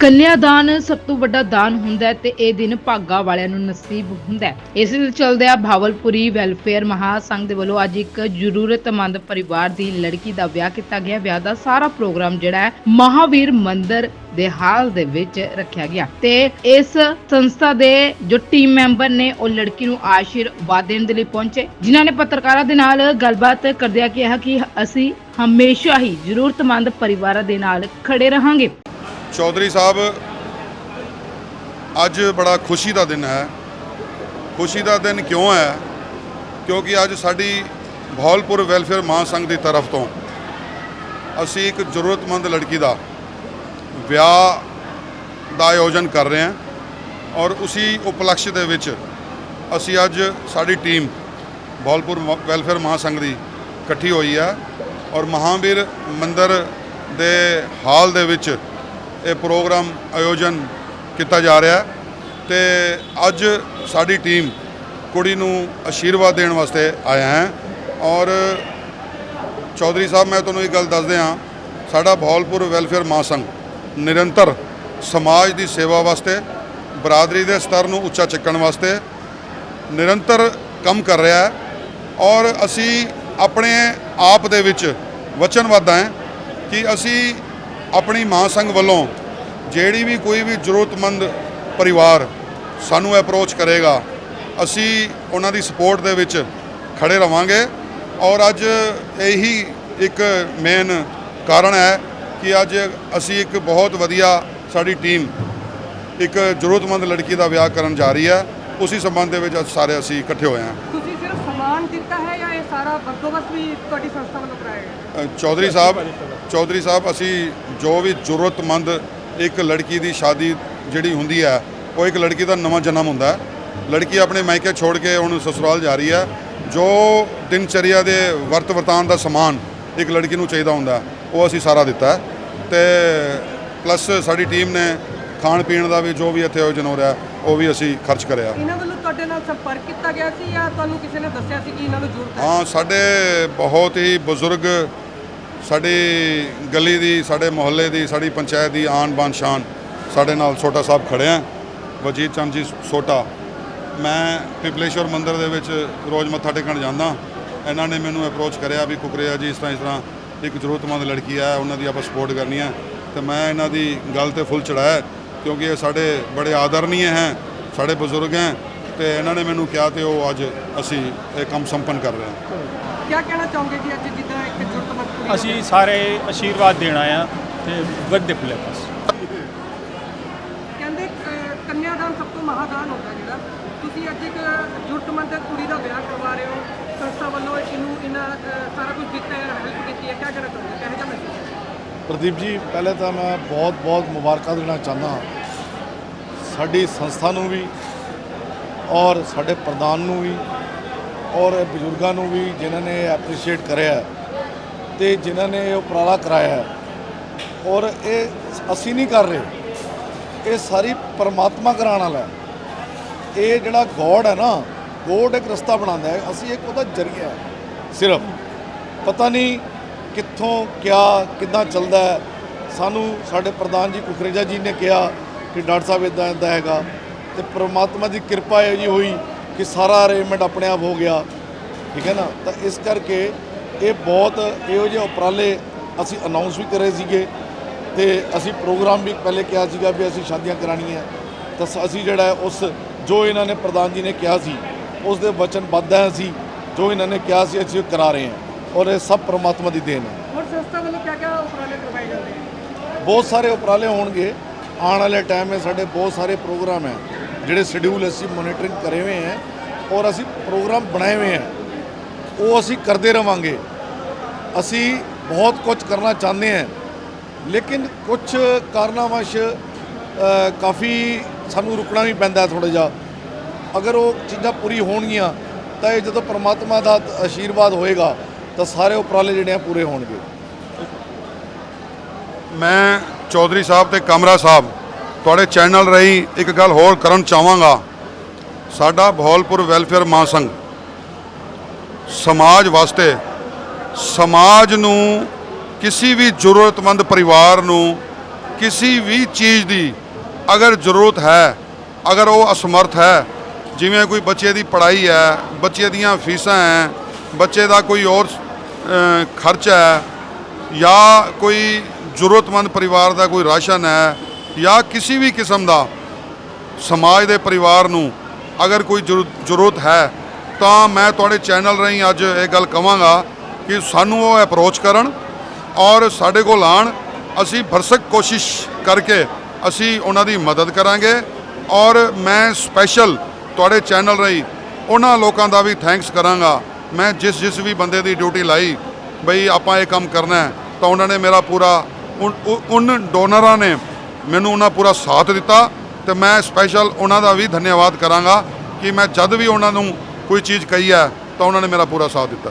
ਕੰਨਿਆਦਾਨ ਸਭ ਤੋਂ ਵੱਡਾ ਦਾਨ ਹੁੰਦਾ ਹੈ ਤੇ ਇਹ ਦਿਨ ਭਾਗਾ ਵਾਲਿਆਂ ਨੂੰ ਨਸੀਬ ਹੁੰਦਾ ਹੈ। ਇਸ ਦੇ ਚੱਲਦਿਆਂ ਭਾਵਲਪੁਰੀ ਵੈਲਫੇਅਰ ਮਹਾਸੰਘ ਦੇ ਵੱਲੋਂ ਅੱਜ ਇੱਕ ਜ਼ਰੂਰਤਮੰਦ ਪਰਿਵਾਰ ਦੀ ਲੜਕੀ ਦਾ ਵਿਆਹ ਕੀਤਾ ਗਿਆ। ਵਿਆਹ ਦਾ ਸਾਰਾ ਪ੍ਰੋਗਰਾਮ ਜਿਹੜਾ ਹੈ ਮਹਾਵੀਰ ਮੰਦਿਰ ਦੇ ਹਾਲ ਦੇ ਵਿੱਚ ਰੱਖਿਆ ਗਿਆ ਤੇ ਇਸ ਸੰਸਥਾ ਦੇ ਜੋ ਟੀਮ ਮੈਂਬਰ ਨੇ ਉਹ ਲੜਕੀ ਨੂੰ ਆਸ਼ੀਰਵਾਦ ਦੇਣ ਦੇ ਲਈ ਪਹੁੰਚੇ, ਜਿਨ੍ਹਾਂ ਨੇ ਪੱਤਰਕਾਰਾਂ ਦੇ ਨਾਲ ਗੱਲਬਾਤ ਕਰਦਿਆਂ ਕਿਹਾ ਕਿ ਅਸੀਂ ਹਮੇਸ਼ਾ ਹੀ ਜ਼ਰੂਰਤਮੰਦ ਪਰਿਵਾਰਾਂ ਦੇ ਨਾਲ ਖੜੇ ਰਹਾਂਗੇ। ਚੌਧਰੀ ਸਾਹਿਬ, ਅੱਜ ਬੜਾ ਖੁਸ਼ੀ ਦਾ ਦਿਨ ਹੈ। ਖੁਸ਼ੀ ਦਾ ਦਿਨ ਕਿਉਂ ਹੈ? ਕਿਉਂਕਿ ਅੱਜ ਸਾਡੀ ਭੌਲਪੁਰ ਵੈਲਫੇਅਰ ਮਹਾਸੰਘ ਦੀ ਤਰਫ ਤੋਂ ਅਸੀਂ ਇੱਕ ਜ਼ਰੂਰਤਮੰਦ ਲੜਕੀ ਦਾ ਵਿਆਹ ਦਾ ਆਯੋਜਨ ਕਰ ਰਹੇ ਹਾਂ ਔਰ ਉਸੇ ਉਪਲਕਸ਼ ਦੇ ਵਿੱਚ ਅਸੀਂ ਅੱਜ ਸਾਡੀ ਟੀਮ ਭੌਲਪੁਰ ਵੈਲਫੇਅਰ ਮਹਾਸੰਘ ਦੀ ਇਕੱਠੀ ਹੋਈ ਹੈ ਔਰ ਮਹਾਵੀਰ ਮੰਦਰ ਦੇ ਹਾਲ ਦੇ ਵਿੱਚ ਇਹ ਪ੍ਰੋਗਰਾਮ ਆਯੋਜਨ ਕੀਤਾ ਜਾ ਰਿਹਾ ਹੈ ਤੇ ਅੱਜ ਸਾਡੀ ਟੀਮ ਕੁੜੀ ਨੂੰ ਆਸ਼ੀਰਵਾਦ ਦੇਣ ਵਾਸਤੇ ਆਇਆ ਹੈ ਔਰ ਚੌਧਰੀ ਸਾਹਿਬ, ਮੈਂ ਤੁਹਾਨੂੰ ਇੱਕ ਗੱਲ ਦੱਸ ਦਿਆਂ, ਸਾਡਾ ਭੌਲਪੁਰ ਵੈਲਫੇਅਰ ਮਹਾਸੰਘ ਨਿਰੰਤਰ ਸਮਾਜ ਦੀ ਸੇਵਾ ਵਾਸਤੇ, ਬਰਾਦਰੀ ਦੇ ਸਤਰ ਨੂੰ ਉੱਚਾ ਚੱਕਣ ਵਾਸਤੇ ਨਿਰੰਤਰ ਕੰਮ ਕਰ ਰਿਹਾ ਹੈ ਔਰ ਅਸੀਂ ਆਪਣੇ ਆਪ ਦੇ ਵਿੱਚ ਵਚਨਬੱਧ ਹਾਂ ਕਿ ਅਸੀਂ ਆਪਣੀ ਮਹਾਸੰਘ ਵੱਲੋਂ ਜਿਹੜੀ ਵੀ ਕੋਈ ਵੀ ਜ਼ਰੂਰਤਮੰਦ ਪਰਿਵਾਰ ਸਾਨੂੰ ਅਪਰੋਚ ਕਰੇਗਾ ਅਸੀਂ ਉਹਨਾਂ ਦੀ ਸਪੋਰਟ ਦੇ ਵਿੱਚ ਖੜੇ ਰਵਾਂਗੇ ਔਰ ਅੱਜ ਇਹੀ ਇੱਕ ਮੇਨ ਕਾਰਨ ਹੈ ਕਿ ਅੱਜ ਅਸੀਂ ਇੱਕ ਬਹੁਤ ਵਧੀਆ ਸਾਡੀ ਟੀਮ ਇੱਕ ਜ਼ਰੂਰਤਮੰਦ ਲੜਕੀ ਦਾ ਵਿਆਹ ਕਰਨ ਜਾ ਰਹੀ ਹੈ ਉਸੇ ਸੰਬੰਧ ਦੇ ਵਿੱਚ ਅੱਜ ਸਾਰੇ ਅਸੀਂ ਇਕੱਠੇ ਹੋਏ ਹਾਂ। ਤੁਸੀਂ ਸਿਰਫ ਸਮਾਨ ਦਿੱਤਾ ਹੈ ਜਾਂ ਇਹ ਸਾਰਾ ਬੰਦੋਬਸਤ ਵੀ ਤੁਹਾਡੀ ਸੰਸਥਾ ਵੱਲੋਂ ਕਰਾਇਆ ਗਿਆ? ਚੌਧਰੀ ਸਾਹਿਬ ਚੌਧਰੀ ਸਾਹਿਬ ਅਸੀਂ ਜੋ ਵੀ ਜ਼ਰੂਰਤਮੰਦ ਇੱਕ ਲੜਕੀ ਦੀ ਸ਼ਾਦੀ ਜਿਹੜੀ ਹੁੰਦੀ ਹੈ ਉਹ ਇੱਕ ਲੜਕੀ ਦਾ ਨਵਾਂ ਜਨਮ ਹੁੰਦਾ। ਲੜਕੀ ਆਪਣੇ ਮਾਇਕੇ ਛੋੜ ਕੇ ਹੁਣ ਸਸੁਰਾਲ ਜਾ ਰਹੀ ਹੈ ਜੋ ਦਿਨਚਰਿਆ ਦੇ ਵਰਤ ਵਰਤਾਨ ਦਾ ਸਮਾਨ ਇੱਕ ਲੜਕੀ ਨੂੰ ਚਾਹੀਦਾ ਹੁੰਦਾ ਉਹ ਅਸੀਂ ਸਾਰਾ ਦਿੱਤਾ। ਤੇ ਪਲੱਸ ਸਾਡੀ ਟੀਮ ਨੇ ਖਾਣ ਪੀਣ ਦਾ ਵੀ ਜੋ ਵੀ ਇੱਥੇ ਆਯੋਜਨ ਹੋ ਰਿਹਾ ਉਹ ਵੀ ਅਸੀਂ ਖਰਚ ਕਰਿਆ। ਇਹਨਾਂ ਵੱਲੋਂ ਤੁਹਾਡੇ ਨਾਲ ਸੰਪਰਕ ਕੀਤਾ ਗਿਆ ਸੀ ਜਾਂ ਤੁਹਾਨੂੰ ਕਿਸੇ ਨੇ ਦੱਸਿਆ ਸੀ ਕਿ ਇਹਨਾਂ ਨੂੰ ਜ਼ਰੂਰਤ ਹੈ? ਹਾਂ ਸਾਡੇ ਬਹੁਤ ਹੀ ਬਜ਼ੁਰਗ ਸਾਡੀ ਗਲੀ ਦੀ, ਸਾਡੇ ਮੁਹੱਲੇ ਦੀ, ਸਾਡੀ ਪੰਚਾਇਤ ਦੀ ਆਨ ਬਾਨ ਸ਼ਾਨ ਸਾਡੇ ਨਾਲ ਛੋਟਾ ਸਾਹਿਬ ਖੜੇ ਆ। ਵਜੀਦ ਚੰਦ ਜੀ ਛੋਟਾ ਮੈਂ ਪਿਪਲੇਸ਼ਵਰ ਮੰਦਿਰ ਦੇ ਵਿੱਚ ਰੋਜ਼ ਮੱਥਾ ਟੇਕਣ ਜਾਂਦਾ। ਇਹਨਾਂ ਨੇ ਮੈਨੂੰ ਅਪਰੋਚ ਕਰਿਆ ਵੀ, ਕੁਕਰਿਆ ਜੀ, ਇਸ ਤਰ੍ਹਾਂ ਇਸ ਤਰ੍ਹਾਂ ਇੱਕ ਜ਼ਰੂਰਤਮੰਦ ਲੜਕੀ ਹੈ ਉਹਨਾਂ ਦੀ ਆਪਾਂ ਸਪੋਰਟ ਕਰਨੀ ਹੈ ਤੇ ਮੈਂ ਇਹਨਾਂ ਦੀ ਗੱਲ ਤੇ ਫੁੱਲ ਚੜਾਇਆ ਕਿਉਂਕਿ ਇਹ ਸਾਡੇ ਬੜੇ ਆਦਰਨੀय ਹੈ, ਸਾਡੇ ਬਜ਼ੁਰਗ ਹੈ ਤੇ ਇਹਨਾਂ ਨੇ ਮੈਨੂੰ ਕਿਹਾ ਤੇ ਉਹ ਅੱਜ ਅਸੀਂ ਇਹ ਕੰਮ ਸੰਪੰਨ ਕਰ ਰਹੇ ਹਾਂ। ਕੀ ਕਹਿਣਾ ਚਾਹੋਗੇ ਜੀ ਅੱਜ ਜਿੱਦਾਂ ਇੱਕ ਅਸੀਂ ਸਾਰੇ ਆਸ਼ੀਰਵਾਦ ਦੇਣ ਆਏ ਆ ਤੇ ਵੱਡੇ ਫੁੱਲੇ ਬਸ ਕਹਿੰਦੇ ਅਹ, ਕੰਨਿਆਦਾਨ ਸਭ ਤੋਂ ਮਹਾਦਾਨ ਹੁੰਦਾ ਜਿਹੜਾ। ਤੁਸੀਂ ਅੱਜ ਇੱਕ ਜ਼ਰੂਰਤਮੰਦ ਕੁੜੀ ਦਾ ਵਿਆਹ ਕਰਵਾ ਰਹੇ ਹੋ। ਸੰਸਥਾ ਵੱਲੋਂ ਇਹਨੂੰ ਇਹਨਾਂ ਅਹ, ਸਾਰਾ ਕੁਝ ਦਿੱਤਾ ਹੈ ਹੈਲਪ ਕੀਤੀ ਹੈ। ਕੀ ਕਹਿਣਾ ਚਾਹੋਗੇ? ਕਿਹੋ ਮਹਿਸੂਸ ਹੈ? ਪ੍ਰਦੀਪ ਜੀ ਪਹਿਲੇ ਤਾਂ ਮੈਂ ਬਹੁਤ ਬਹੁਤ ਮੁਬਾਰਕਾਂ ਦੇਣਾ ਚਾਹੁੰਦਾ ਹਾਂ। ਸਾਡੀ ਸੰਸਥਾ ਨੂੰ ਵੀ ਔਰ ਸਾਡੇ ਪ੍ਰਧਾਨ ਨੂੰ ਵੀ ਔਰ ਬਜ਼ੁਰਗਾਂ ਨੂੰ ਵੀ ਜਿਨ੍ਹਾਂ ਨੇ ਐਪਰੀਸ਼ੀਏਟ ਕਰਿਆ ਹੈ। ਤੇ ਜਿਨ੍ਹਾਂ ਨੇ ਇਹ ਉਪਰਾਲਾ ਕਰਾਇਆ ਹੈ। ਔਰ ਇਹ ਅਸੀਂ ਨਹੀਂ ਕਰ ਰਹੇ। ਇਹ ਸਾਰੀ ਪਰਮਾਤਮਾ ਕਰਾਉਣ ਵਾਲਾ ਇਹ ਜਿਹੜਾ ਗੋਡ ਹੈ ਨਾ, ਗੋਡ ਇੱਕ ਰਸਤਾ ਬਣਾਉਂਦਾ ਹੈ। ਅਸੀਂ ਇੱਕ ਉਹਦਾ ਜਰੀਆ ਹੈ। ਸਿਰਫ ਪਤਾ ਨਹੀਂ ਕਿੱਥੋਂ ਕਿਆ, ਕਿੱਦਾਂ ਚੱਲਦਾ ਹੈ। ਸਾਨੂੰ ਸਾਡੇ ਪ੍ਰਧਾਨ ਜੀ ਕੁਕਰੇਜਾ ਜੀ ਨੇ ਕਿਹਾ ਕਿ ਡਾਕਟਰ ਸਾਹਿਬ ਇਦਾਂ ਇਦਾਂ ਹੈਗਾ। ਤੇ ਪ੍ਰਮਾਤਮਾ ਦੀ ਕਿਰਪਾ ਹੈ ਜੀ ਹੋਈ ਕਿ ਸਾਰਾ ਅਰੇਂਜਮੈਂਟ ਆਪਣੇ ਆਪ ਹੋ ਗਿਆ। ਠੀਕ ਹੈ ਨਾ? ਤਾਂ ਇਸ ਕਰਕੇ ਇਹ ਬਹੁਤ ਇਹੋ ਜਿਹੇ ਉਪਰਾਲੇ ਅਸੀਂ ਅਨਾਉਂਸ ਵੀ ਕਰੇ ਸੀਗੇ ਤੇ ਅਸੀਂ ਪ੍ਰੋਗਰਾਮ ਵੀ ਪਹਿਲੇ ਕਿਹਾ ਸੀਗਾ ਵੀ ਅਸੀਂ ਸ਼ਾਦੀਆਂ ਕਰਾਉਣੀਆਂ। ਤਾਂ ਅਸੀਂ ਜਿਹੜਾ ਉਸ ਜੋ ਇਹਨਾਂ ਨੇ ਪ੍ਰਧਾਨ ਜੀ ਨੇ ਕਿਹਾ ਸੀ ਉਸ ਦੇ ਵਚਨਬੱਧ ਹਾਂ ਅਸੀਂ ਜੋ ਇਹਨਾਂ ਨੇ ਕਿਹਾ ਸੀ ਅਸੀਂ ਕਰਾ ਰਹੇ ਹਾਂ। ਔਰ ਇਹ ਸਭ ਪ੍ਰਮਾਤਮਾ ਦੀ ਦੇਣ ਹੈ। ਹੋਰ ਸੰਸਥਾ ਵੱਲੋਂ ਕੀ ਕੀ ਉਪਰਾਲੇ ਕਰਵਾਏ ਜਾਂਦੇ ਹੈ ਬਹੁਤ ਸਾਰੇ ਉਪਰਾਲੇ ਹੋਣਗੇ। ਆਉਣ ਵਾਲੇ ਟਾਈਮ ਵਿੱਚ ਸਾਡੇ ਬਹੁਤ ਸਾਰੇ ਪ੍ਰੋਗਰਾਮ ਹੈ ਜਿਹੜੇ ਸ਼ਡਿਊਲ ਅਸੀਂ ਮੋਨੀਟਰਿੰਗ ਕਰੇ ਹੋਏ ਹੈ ਔਰ ਅਸੀਂ ਪ੍ਰੋਗਰਾਮ ਬਣਾਏ ਹੋਏ ਹੈ। ਉਹ ਅਸੀਂ ਕਰਦੇ ਰਵਾਂਗੇ। ਅਸੀਂ ਬਹੁਤ ਕੁਝ ਕਰਨਾ ਚਾਹੁੰਦੇ ਹਾਂ। ਲੇਕਿਨ ਕੁਝ ਕਾਰਨਾਂਵਸ਼ ਅ, ਕਾਫੀ ਸਾਨੂੰ ਰੁਕਣਾ ਵੀ ਪੈਂਦਾ ਥੋੜਾ ਜਿਹਾ। ਅਗਰ ਉਹ ਚੀਜ਼ਾਂ ਪੂਰੀ ਹੋਣਗੀਆਂ ਤਾਂ ਇਹ ਜਦੋਂ ਪ੍ਰਮਾਤਮਾ ਦਾ ਆਸ਼ੀਰਵਾਦ ਹੋਏਗਾ ਤਾਂ ਸਾਰੇ ਉਪਰਾਲੇ ਜਿਹੜੇ ਆ ਪੂਰੇ ਹੋਣਗੇ। ਮੈਂ ਚੌਧਰੀ ਸਾਹਿਬ ਤੇ ਕਮਰਾ ਸਾਹਿਬ ਤੁਹਾਡੇ ਚੈਨਲ ਰਾਹੀਂ ਇੱਕ ਗੱਲ ਹੋਰ ਕਰਨ ਚਾਹਾਂਗਾ। ਸਾਡਾ ਭੌਲਪੁਰ ਵੈਲਫੇਅਰ ਮਹਾਸੰਘ ਸਮਾਜ ਵਾਸਤੇ ਸਮਾਜ ਨੂੰ, ਕਿਸੇ ਵੀ ਜ਼ਰੂਰਤਮੰਦ ਪਰਿਵਾਰ ਨੂੰ, ਕਿਸੇ ਵੀ ਚੀਜ਼ ਦੀ ਅਗਰ ਜ਼ਰੂਰਤ ਹੈ, ਅਗਰ ਉਹ ਅਸਮਰਥ ਹੈ, ਜਿਵੇਂ ਕੋਈ ਬੱਚੇ ਦੀ ਪੜ੍ਹਾਈ ਹੈ, ਬੱਚੇ ਦੀਆਂ ਫੀਸਾਂ ਹੈ, ਬੱਚੇ ਦਾ ਕੋਈ ਹੋਰ ਖਰਚਾ ਹੈ, ਜਾਂ ਕੋਈ ਜ਼ਰੂਰਤਮੰਦ ਪਰਿਵਾਰ ਦਾ ਕੋਈ ਰਾਸ਼ਨ ਹੈ, ਜਾਂ ਕਿਸੇ ਵੀ ਕਿਸਮ ਦਾ ਸਮਾਜ ਦੇ ਪਰਿਵਾਰ ਨੂੰ ਅਗਰ ਕੋਈ ਜ਼ਰੂ- ਜ਼ਰੂਰਤ ਹੈ, ਤਾਂ ਮੈਂ ਤੁਹਾਡੇ ਚੈਨਲ ਰਾਹੀਂ ਅੱਜ ਇਹ ਗੱਲ ਕਵਾਂਗਾ ਕਿ ਸਾਨੂੰ ਉਹ ਅਪਰੋਚ ਕਰਨ ਔਰ ਸਾਡੇ ਕੋਲ ਆਣ ਅਸੀਂ ਭਰਸਕ ਕੋਸ਼ਿਸ਼ ਕਰਕੇ ਅਸੀਂ ਉਹਨਾਂ ਦੀ ਮਦਦ ਕਰਾਂਗੇ ਔਰ ਮੈਂ ਸਪੈਸ਼ਲ ਤੁਹਾਡੇ ਚੈਨਲ ਰਹੀ ਉਹਨਾਂ ਲੋਕਾਂ ਦਾ ਵੀ ਥੈਂਕਸ ਕਰਾਂਗਾ। ਮੈਂ ਜਿਸ ਜਿਸ ਵੀ ਬੰਦੇ ਦੀ ਡਿਊਟੀ ਲਾਈ, ਬਈ ਆਪਾਂ ਇਹ ਕੰਮ ਕਰਨਾ ਤਾਂ ਉਹਨਾਂ ਨੇ ਮੇਰਾ ਪੂਰਾ ਉਨ- ਉਨ ਡੋਨਰਾਂ ਨੇ ਮੈਨੂੰ ਉਹਨਾਂ ਪੂਰਾ ਸਾਥ ਦਿੱਤਾ ਤੇ ਮੈਂ ਸਪੈਸ਼ਲ ਉਹਨਾਂ ਦਾ ਵੀ ਧੰਨਵਾਦ ਕਰਾਂਗਾ ਕਿ ਮੈਂ ਜਦ ਵੀ ਉਹਨਾਂ ਨੂੰ ਕੋਈ ਚੀਜ਼ ਕਹੀ ਹੈ, ਤਾਂ ਉਹਨਾਂ ਨੇ ਮੇਰਾ ਪੂਰਾ ਸਾਥ ਦਿੱਤਾ।